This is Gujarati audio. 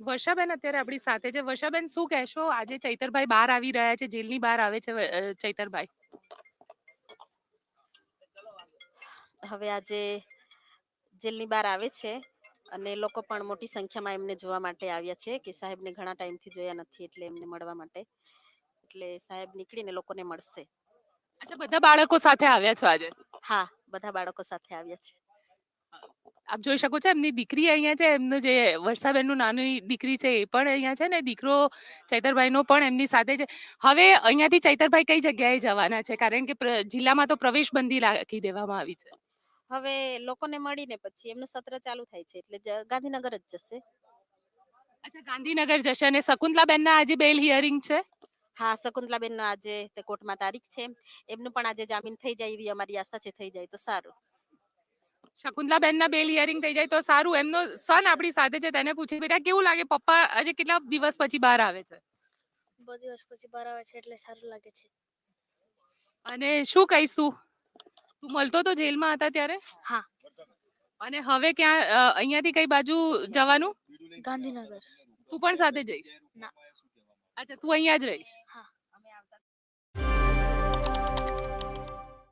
વર્ષાબેન અત્યારે આપણી સાથે છે. વર્ષાબેન શું કહેશો? આજે ચૈતરભાઈ બહાર આવી રહ્યા છે જેલની બહાર આવે છે ચૈતરભાઈ. હવે આજે જેલની બહાર આવે છે અને લોકો પણ મોટી સંખ્યામાં એમને જોવા માટે આવ્યા છે કે સાહેબને ઘણા ટાઈમથી જોયા નથી એટલે એમને મળવા માટે. એટલે સાહેબ નીકળીને લોકોને મળશે. અચ્છા બધા બાળકો સાથે આવ્યા છો આજે? હા બધા બાળકો સાથે આવ્યા છે. આપ જોઈ શકો છો એમની દીકરી અહીંયા છે એમનું જે વર્ષાબેનનું નાની દીકરી છે એ પણ અહીંયા છે ને દીકરો ચૈતરભાઈનો પણ એમની સાથે છે. હવે અહીંયાથી ચૈતરભાઈ કઈ જગ્યાએ જવાના છે? કારણ કે જિલ્લામાં તો પ્રવેશ બંધી રાખી દેવામાં આવી છે. હવે લોકોને મળીને પછી એમનું સત્ર ચાલુ થાય છે એટલે ગાંધીનગર જ જશે. અચ્છા ગાંધીનગર જશે અને શકુંતલાબેનના આજે બેલ હિયરિંગ છે? હા શકુંતલાબેનનો આજે તે કોર્ટમાં તારીખ છે. એમનું પણ આજે જામીન થઈ જાય એવી અમારી આશા છે થઈ જાય તો સારું. શકુંતલાબેનના બેલ હિયરિંગ થઈ જાય તો સારું. એમનો સન આપણી સાથે છે તેને પૂછે બેટા કેવું લાગે? પપ્પા આજે કેટલા દિવસ પછી બહાર આવે છે? બહુ દિવસ પછી બહાર આવે છે એટલે સારું લાગે છે. અને શું કહીશ તું? તું મળતો તો જેલમાં હતા ત્યારે? હા. અને હવે ક્યાં અહીંયાથી કઈ બાજુ જવાનું? ગાંધીનગર. તું પણ સાથે જઈશ? ના. અચ્છા તું અહીંયા જ રહીશ?